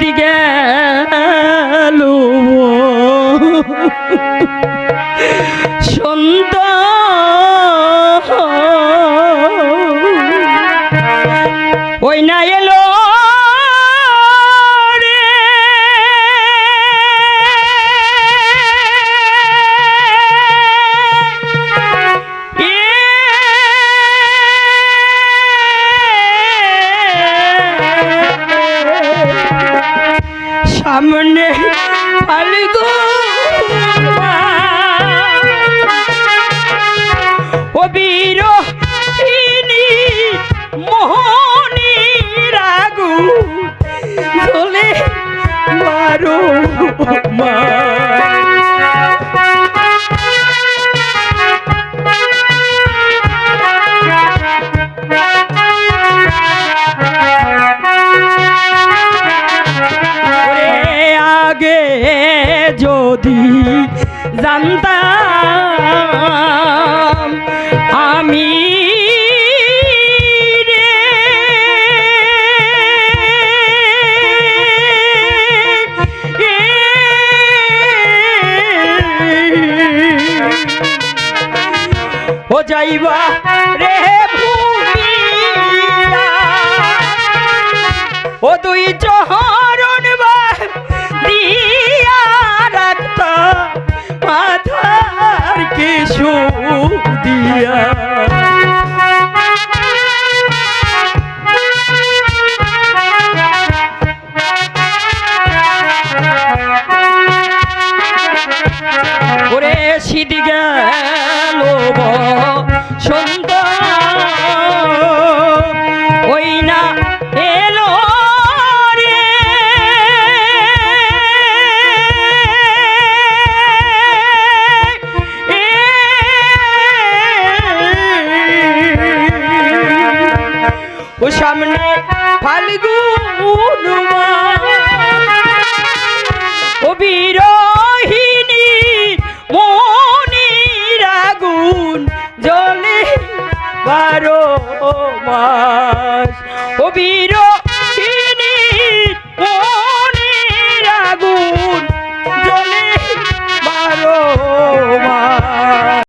সিদি গেল সুন্দর ওই না সামনে ফালগু ও বীর মোহনী রাগু চলে মারো মা। যদি জানতাম আমি ও যাইবা রে ভূমিয়া ও দুই চহরণ সিদি গেল ও সামনে ফাল্গুন। ও বিরহিনী জলে বারো মাস। ও বীর